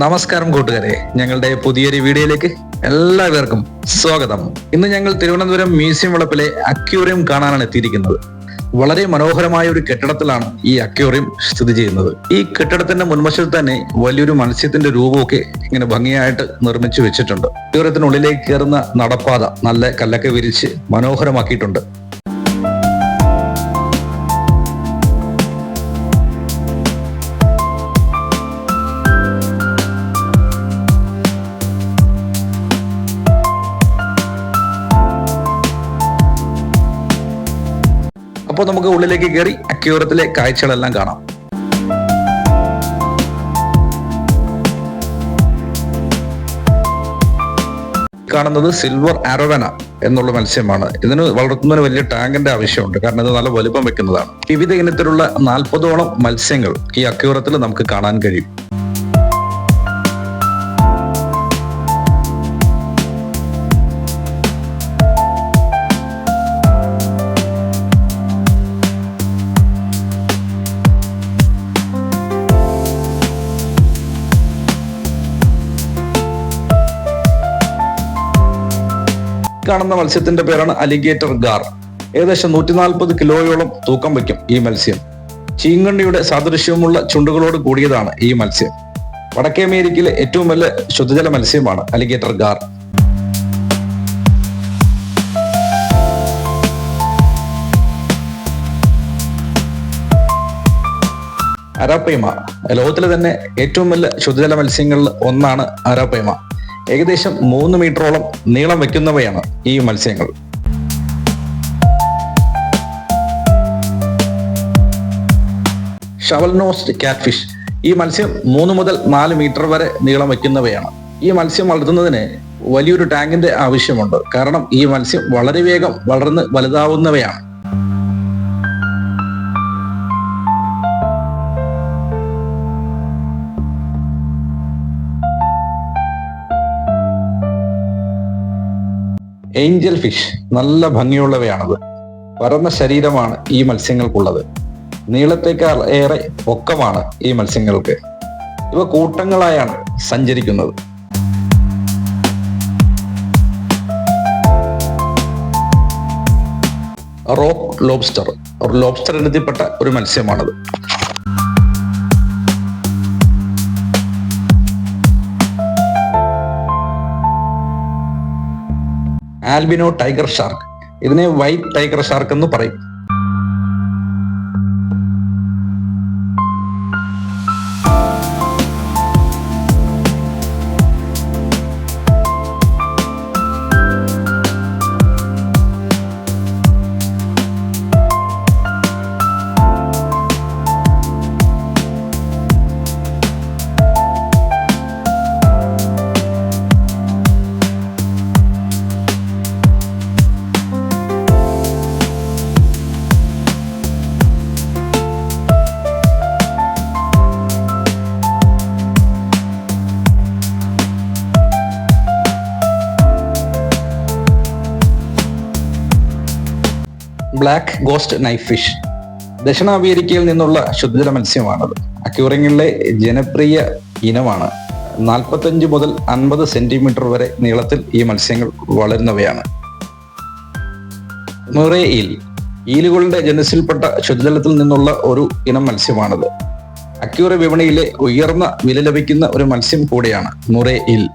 നമസ്കാരം കൂട്ടുകാരെ. ഞങ്ങളുടെ പുതിയൊരു വീഡിയോയിലേക്ക് എല്ലാവർക്കും സ്വാഗതം. ഇന്ന് ഞങ്ങൾ തിരുവനന്തപുരം മ്യൂസിയം വളപ്പിലെ അക്യൂറിയം കാണാനാണ് എത്തിയിരിക്കുന്നത്. വളരെ മനോഹരമായ ഒരു കെട്ടിടത്തിലാണ് ഈ അക്യൂറിയം സ്ഥിതി ചെയ്യുന്നത്. ഈ കെട്ടിടത്തിന്റെ മുൻവശത്ത് തന്നെ വലിയൊരു മത്സ്യത്തിന്റെ രൂപമൊക്കെ ഇങ്ങനെ ഭംഗിയായിട്ട് നിർമ്മിച്ചു വെച്ചിട്ടുണ്ട്. അക്യൂറിയത്തിനുള്ളിലേക്ക് കയറുന്ന നടപ്പാത നല്ല കല്ലൊക്കെ വിരിച്ച് മനോഹരമാക്കിയിട്ടുണ്ട്. അപ്പോൾ നമുക്ക് ഉള്ളിലേക്ക് കയറി അക്യൂറത്തിലെ കാഴ്ചകളെല്ലാം കാണാം. കാണുന്നത് സിൽവർ ആരോവന എന്നുള്ള മത്സ്യമാണ്. ഇതിന് വളർത്തുന്നതിന് വലിയ ടാങ്കിന്റെ ആവശ്യമുണ്ട്. കാരണം ഇത് നല്ല വലുപ്പം വെക്കുന്നതാണ്. വിവിധ ഇനത്തിലുള്ള നാൽപ്പതോളം മത്സ്യങ്ങൾ ഈ അക്യൂറത്തിൽ നമുക്ക് കാണാൻ കഴിയും. കാണുന്ന മത്സ്യത്തിന്റെ പേരാണ് അലിഗേറ്റർ ഗാർ. ഏകദേശം നൂറ്റി നാൽപ്പത് കിലോയോളം തൂക്കം വയ്ക്കും ഈ മത്സ്യം. ചീങ്കണ്ണിയുടെ സാദൃശ്യമുള്ള ചുണ്ടുകളോട് കൂടിയതാണ് ഈ മത്സ്യം. വടക്കേ അമേരിക്കയിലെ ഏറ്റവും വലിയ ശുദ്ധജല മത്സ്യമാണ് അലിഗേറ്റർ ഗാർ. അരാപ്പൈമ. ലോകത്തിലെ തന്നെ ഏറ്റവും വലിയ ശുദ്ധജല മത്സ്യങ്ങളിൽ ഒന്നാണ് അരാപ്പയ്മ ഏകദേശം മൂന്ന് മീറ്ററോളം നീളം വയ്ക്കുന്നവയാണ് ഈ മത്സ്യങ്ങൾ. ഷവൽ നോസ്റ്റ് കാറ്റ്ഫിഷ് ഈ മത്സ്യം മൂന്ന് മുതൽ നാല് മീറ്റർ വരെ നീളം വയ്ക്കുന്നവയാണ് ഈ മത്സ്യം വളർത്തുന്നതിന് വലിയൊരു ടാങ്കിന്റെ ആവശ്യമുണ്ട്. കാരണം ഈ മത്സ്യം വളരെ വേഗം വളർന്ന് വലുതാവുന്നവയാണ്. ഏഞ്ചൽ ഫിഷ് നല്ല ഭംഗിയുള്ളവയാണത്. പരന്ന ശരീരമാണ് ഈ മത്സ്യങ്ങൾക്കുള്ളത്. നീളത്തേക്കാൾ ഏറെ പൊക്കമാണ് ഈ മത്സ്യങ്ങൾക്ക്. ഇവ കൂട്ടങ്ങളായാണ് സഞ്ചരിക്കുന്നത്. Rock lobster. ലോബ്സ്റ്റർ ഇനത്തിൽപ്പെട്ട ഒരു മത്സ്യമാണത്. Albino tiger shark. ഇതിനെ വൈറ്റ് ടൈഗർ ഷാർക്ക് എന്ന് പറയും. Black ghost knife fish. ദക്ഷിണ അമേരിക്കയിൽ നിന്നുള്ള ശുദ്ധജല മത്സ്യമാണത്. അക്യൂറിങ്ങിലെ ജനപ്രിയ ഇനമാണ്. നാൽപ്പത്തഞ്ച് മുതൽ അൻപത് സെന്റിമീറ്റർ വരെ നീളത്തിൽ ഈ മത്സ്യങ്ങൾ വളരുന്നവയാണ്. Murray eel. ഈലുകളുടെ ജനസിൽപ്പെട്ട ശുദ്ധജലത്തിൽ നിന്നുള്ള ഒരു ഇനം മത്സ്യമാണത്. അക്യൂറ വിപണിയിലെ ഉയർന്ന വില ലഭിക്കുന്ന ഒരു മത്സ്യം കൂടിയാണ് മുറേ ഈൽ.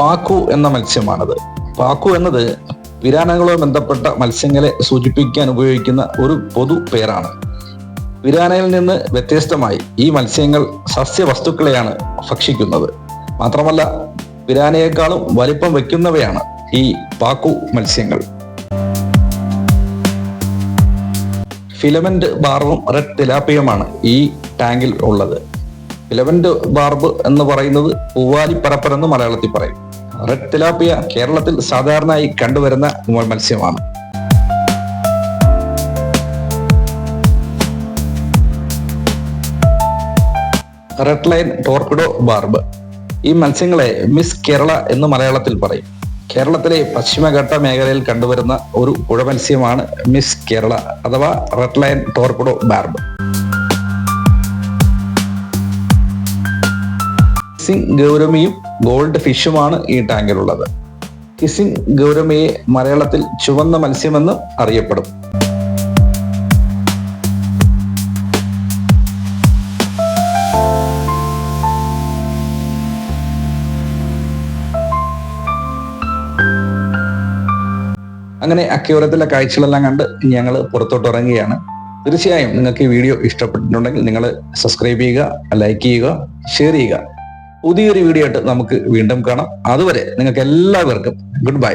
പാക്കു എന്ന മത്സ്യമാണത്. പാക്കു എന്നത് പിരാനകളുമായി ബന്ധപ്പെട്ട മത്സ്യങ്ങളെ സൂചിപ്പിക്കാൻ ഉപയോഗിക്കുന്ന ഒരു പൊതു പേരാണ്. വിരാനയിൽ നിന്ന് വ്യത്യസ്തമായി ഈ മത്സ്യങ്ങൾ സസ്യവസ്തുക്കളെയാണ് ഭക്ഷിക്കുന്നത്. മാത്രമല്ല പിരാനയെക്കാളും വലിപ്പം വയ്ക്കുന്നവയാണ് ഈ പാക്കു മത്സ്യങ്ങൾ. ഫിലമെന്റ് ബാർബും റെഡ് തിലാപ്പിയുമാണ് ഈ ടാങ്കിൽ ഉള്ളത്. ഫിലമെന്റ് ബാർബ് എന്ന് പറയുന്നത് പൂവാലി പരപ്പരെന്ന് മലയാളത്തിൽ പറയും. റെഡ് തിലാപ്പിയ കേരളത്തിൽ സാധാരണയായി കണ്ടുവരുന്ന മത്സ്യമാണ്. റെഡ് ലൈൻ ടോർപിഡോ ബാർബ് ഈ മത്സ്യങ്ങളെ മിസ് കേരള എന്ന് മലയാളത്തിൽ പറയും. കേരളത്തിലെ പശ്ചിമഘട്ട മേഖലയിൽ കണ്ടുവരുന്ന ഒരു പുഴ മത്സ്യമാണ് മിസ് കേരള അഥവാ red line torpedo barb kissing ഗൗരമിയും gold ഫിഷുമാണ് ഈ ടാങ്കിലുള്ളത്. കിസിംഗ് ഗൗരമിയെ മലയാളത്തിൽ ചുവന്ന മത്സ്യമെന്ന് അറിയപ്പെടും. അങ്ങനെ അക്യൂരത്തിലെ കാഴ്ചകളെല്ലാം കണ്ട് ഞങ്ങൾ പുറത്തോട്ട് ഇറങ്ങുകയാണ് തീർച്ചയായും നിങ്ങൾക്ക് ഈ വീഡിയോ ഇഷ്ടപ്പെട്ടിട്ടുണ്ടെങ്കിൽ നിങ്ങൾ സബ്സ്ക്രൈബ് ചെയ്യുക ലൈക്ക് ചെയ്യുക ഷെയർ ചെയ്യുക. പുതിയൊരു വീഡിയോ ആയിട്ട് നമുക്ക് വീണ്ടും കാണാം. അതുവരെ നിങ്ങൾക്ക് എല്ലാവർക്കും ഗുഡ് ബൈ